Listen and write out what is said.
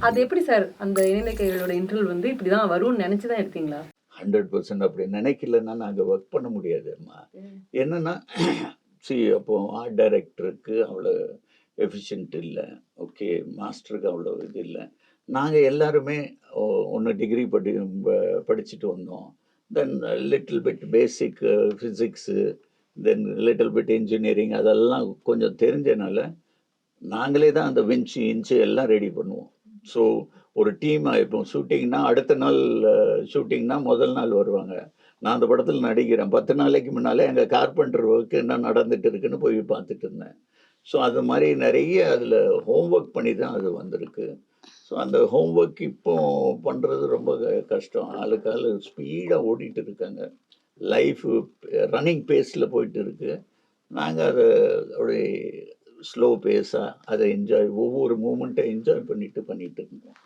அது எப்படி சார் அந்த இணைந்த கைகளோட இன்டர்வல் வந்து இப்படி தான் வரும்னு நினச்சி தான் எடுத்தீங்களா? ஹண்ட்ரட் பர்சன்ட் அப்படி நினைக்கலன்னா நாங்கள் ஒர்க் பண்ண முடியாதும்மா என்னன்னா சி அப்போ ஆர்ட் டைரக்டருக்கு அவ்வளோ எஃபிஷியன்ட் இல்லை. ஓகே மாஸ்டருக்கு அவ்வளோ இது இல்லை. நாங்கள் எல்லாருமே ஒன்று டிகிரி படி ப- படிச்சுட்டு வந்தோம். Then little bit basic physics then little bit engineering அதெல்லாம் கொஞ்சம் தெரிஞ்சனால நாங்களே தான் அந்த விஞ்சு இன்ச்சு எல்லாம் ரெடி பண்ணுவோம். ஸோ ஒரு டீம் ஆகிப்போம் ஷூட்டிங்னா அடுத்த நாள் ஷூட்டிங்னா முதல் நாள் வருவாங்க. நான் அந்த படத்தில் நடிக்கிறேன். பத்து நாளைக்கு முன்னாலே எங்கள் கார்பெண்டர் ஒர்க்கு என்ன நடந்துட்டு இருக்குன்னு போய் பார்த்துட்டு இருந்தேன். ஸோ அது மாதிரி நிறைய அதில் ஹோம்ஒர்க் பண்ணி தான் அது வந்திருக்கு. ஸோ அந்த ஹோம்ஒர்க் இப்போ பண்ணுறது ரொம்ப க- கஷ்டம் ஆளுக்கு ஆள் ஸ்பீடாக ஓடிட்டு இருக்காங்க. லைஃப் ரன்னிங் பேஸில் போயிட்டு இருக்கு. நாங்கள் அதை அப்படியே ஸ்லோ பேஸாக அதை என்ஜாய் ஒவ்வொரு மூமெண்ட்டை என்ஜாய் பண்ணிட்டு பண்ணிட்டு இருந்தோம்.